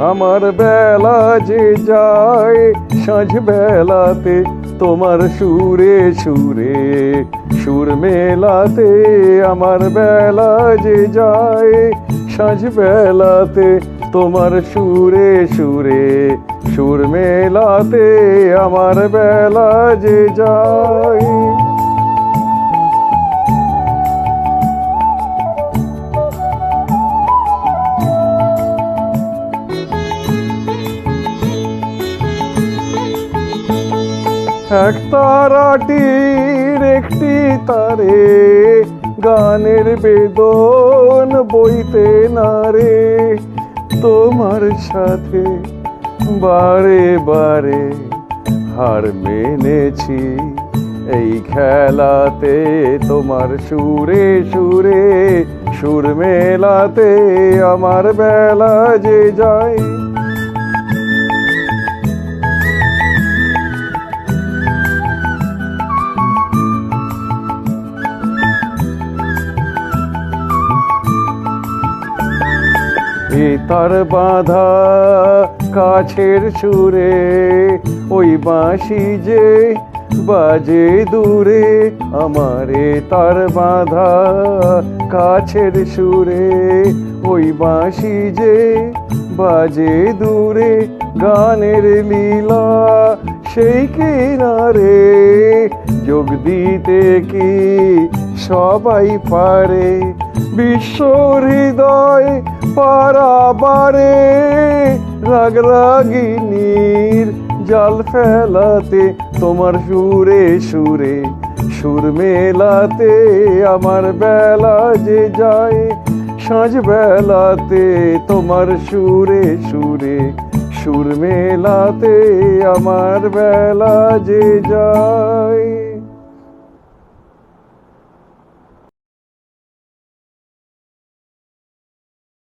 আমার বেলা যে যায়, সাঁঝ বেলাতে তোমার সুরে সুরে। সুর মেলাতে আমার বেলা যে যায়, সাঁঝ বেলাতে তোমার সুরে সুরে। সুর মেলাতে আমার বেলা যে যায়। এক তারাটির একটি তারে, গানের বেদন বইতে না রে। তোমার সাথে বারে বারে হার মেনেছি, এই খেলাতে তোমার সুরে সুরে, সুর মেলাতে আমার বেলা যে যায়। এ তার বাঁধা কাছের সুরে, ওই বাঁশি যে বাজে দূরে, আমারে তার বাঁধা কাছের সুরে, ওই বাঁশি যে বাজে দূরে, গানের লীলা সেই কিনারে যোগ দিতে কি সবাই পারে, বিশ্ব হৃদয় পারাবারে। রাগ রাগিনীর জাল ফেলাতে তোমার সুরে সুরে, সুর মেলাতে আমার বেলা যে যায়। সাঁঝ বেলাতে তোমার সুরে সুরে, সুর মেলাতে আমার বেলা যে যায়।